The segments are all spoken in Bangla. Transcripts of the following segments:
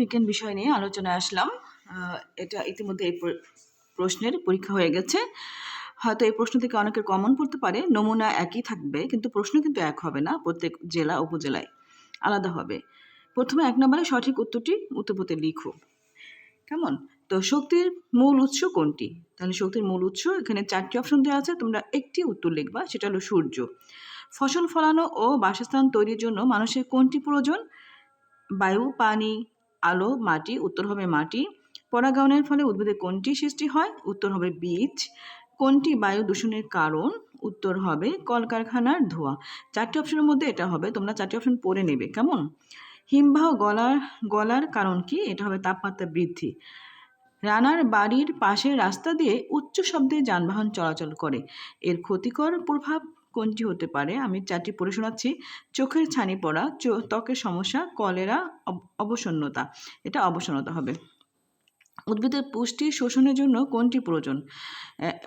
বিজ্ঞান বিষয় নিয়ে আলোচনায় আসলাম। এটা ইতিমধ্যে এই প্রশ্নের পরীক্ষা হয়ে গেছে। হয়তো এই প্রশ্ন থেকে অনেকের কমন পড়তে পারে, নমুনা একই থাকবে, কিন্তু প্রশ্ন কিন্তু এক হবে না, প্রত্যেক জেলা, উপজেলায় আলাদা হবে। প্রথমে এক নম্বরে সঠিক উত্তরটি উত্তরপথে লিখো। কেমন? তো শক্তির মূল উৎস কোনটি? তাহলে শক্তির মূল উৎস, এখানে চারটি অপশন দেওয়া আছে, তোমরা একটি উত্তর লিখবা, সেটা হলো সূর্য। ফসল ফলানো ও বাসস্থান তৈরির জন্য মানুষের কোনটি প্রয়োজন? বায়ু, পানি আলো, মাটি, উত্তর হবে মাটি। পরাগায়নের ফলে উদ্ভিদে কোনটি সৃষ্টি হয়? উত্তর হবে বীজ। কোনটি বায়ু দূষণের কারণ? উত্তর হবে কলকারখানার ধোঁয়া। চারটি অপশনের মধ্যে এটা হবে, তোমরা চারটি অপশন পড়ে নেবে, কেমন? হিমবাহ গলার গলার কারণ কি? এটা হবে তাপমাত্রা বৃদ্ধি। রানার বাড়ির পাশের রাস্তা দিয়ে উচ্চ শব্দে যানবাহন চলাচল করে। এর ক্ষতিকর প্রভাব কোনটি হতে পারে? আমি চারটি পড়ে শোনাচ্ছি। চোখের ছানি পড়া ত্বকের সমস্যা, কলেরা, অব- অবসন্নতা। এটা অবসন্নতা হবে। উদ্ভিদের পুষ্টি শোষণের জন্য কোনটি প্রয়োজন?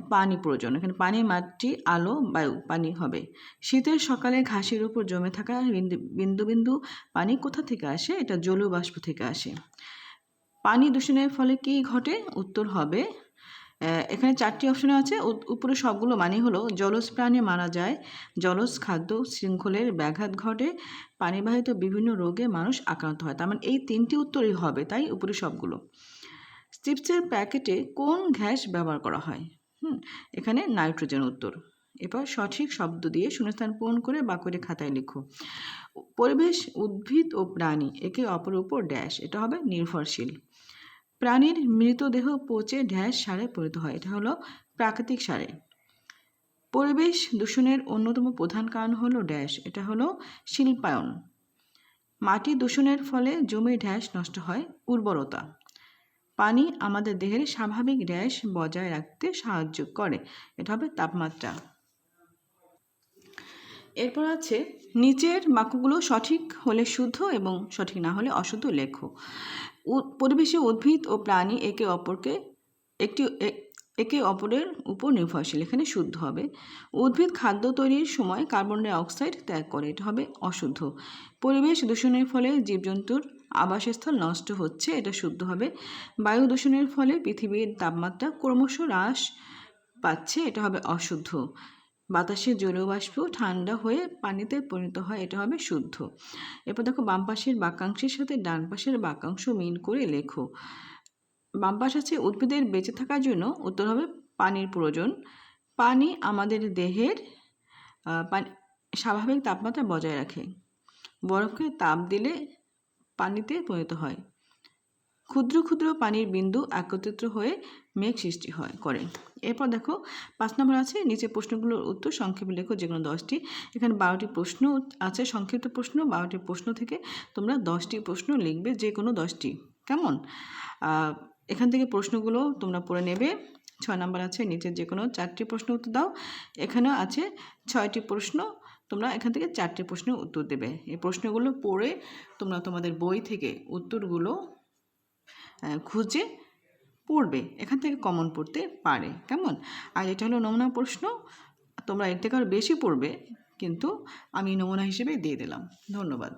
পানি প্রয়োজন। এখানে পানি, মাটি, আলো, বায়ু, পানি হবে। শীতের সকালে ঘাসের উপর জমে থাকা বিন্দু বিন্দু পানি কোথা থেকে আসে? এটা জলীয় বাষ্প থেকে আসে। পানি দূষণের ফলে কি ঘটে? উত্তর হবে এখানে চারটি অপশন আছে। উপরে সবগুলো মানে হলো জলজ প্রাণী মারা যায়, জলজ খাদ্য শৃঙ্খলের ব্যাঘাত ঘটে, পানিবাহিত বিভিন্ন রোগে মানুষ আক্রান্ত হয়। তার মানে এই তিনটি উত্তরই হবে, তাই উপরে সবগুলো। চিপসের প্যাকেটে কোন গ্যাস ব্যবহার করা হয়? হুম, এখানে নাইট্রোজেন উত্তর। এবার সঠিক শব্দ দিয়ে শূন্যস্থান পূরণ করে বাক্যটি খাতায় লিখো। পরিবেশ, উদ্ভিদ ও প্রাণী, একে অপরের উপর ড্যাশ এটা হবে নির্ভরশীল। প্রাণীর মৃতদেহ পচে ড্যাশ সারে পরিণত হয়। এটা হলো প্রাকৃতিক সারে। পরিবেশ দূষণের অন্যতম প্রধান কারণ হলো ড্যাশ এটা হলো শিল্পায়ন। মাটি দূষণের ফলে জমি ড্যাশ নষ্ট হয়, উর্বরতা। পানি আমাদের দেহের স্বাভাবিক ড্যাশ বজায় রাখতে সাহায্য করে। এটা হবে তাপমাত্রা। এরপর আছে, নিচের বাক্যগুলো সঠিক হলে শুদ্ধ এবং সঠিক না হলে অশুদ্ধ লেখো। পরিবেশে উদ্ভিদ ও প্রাণী একে অপরকে, একটি একে অপরের উপর নির্ভরশীল, এখানে শুদ্ধ হবে। উদ্ভিদ খাদ্য তৈরির সময় কার্বন ডাই অক্সাইড ত্যাগ করে, এটা হবে অশুদ্ধ। পরিবেশ দূষণের ফলে জীবজন্তুর আবাসস্থল নষ্ট হচ্ছে, এটা শুদ্ধ হবে। বায়ু দূষণের ফলে পৃথিবীর তাপমাত্রা ক্রমশ হ্রাস পাচ্ছে, এটা হবে অশুদ্ধ। বাতাসে জলীয় বাষ্প ঠান্ডা হয়ে পানিতে পরিণত হয়, এটা হবে শুদ্ধ। এরপর দেখো, বাম পাশের বাক্যাংশের সাথে ডান পাশের বাক্যাংশ মিল করে লেখো। বাম পাশ আছে, উদ্ভিদের বেঁচে থাকার জন্য, উত্তর হবে পানির প্রয়োজন। পানি আমাদের দেহের পানি, স্বাভাবিক তাপমাত্রা বজায় রাখে। বরফকে তাপ দিলে পানিতে পরিণত হয়। ক্ষুদ্র ক্ষুদ্র পানির বিন্দু একত্রিত হয়ে মেঘ সৃষ্টি হয়, করে। এরপর দেখো, পাঁচ নম্বর আছে নিচে প্রশ্নগুলোর উত্তর, সংক্ষেপে লেখো যে কোনো দশটি। এখানে বারোটি প্রশ্ন আছে, সংক্ষিপ্ত প্রশ্ন, বারোটি প্রশ্ন থেকে তোমরা দশটি প্রশ্ন লিখবে, যে কোনো দশটি। কেমন? এখান থেকে প্রশ্নগুলো তোমরা পড়ে নেবে। ছয় নম্বর আছে, নিচে যে কোনো চারটি প্রশ্ন উত্তর দাও। এখানেও আছে, ছয়টি প্রশ্ন, তোমরা এখান থেকে চারটি প্রশ্নের উত্তর দেবে। এই প্রশ্নগুলো পড়ে তোমরা তোমাদের বই থেকে উত্তরগুলো খুঁজে পড়বে, এখান থেকে কমন পড়তে পারে, কেমন? আর এটা হলো নমুনা প্রশ্ন, তোমরা এর থেকে আরও বেশি পড়বে, কিন্তু আমি নমুনা হিসেবে দিয়ে দিলাম, ধন্যবাদ।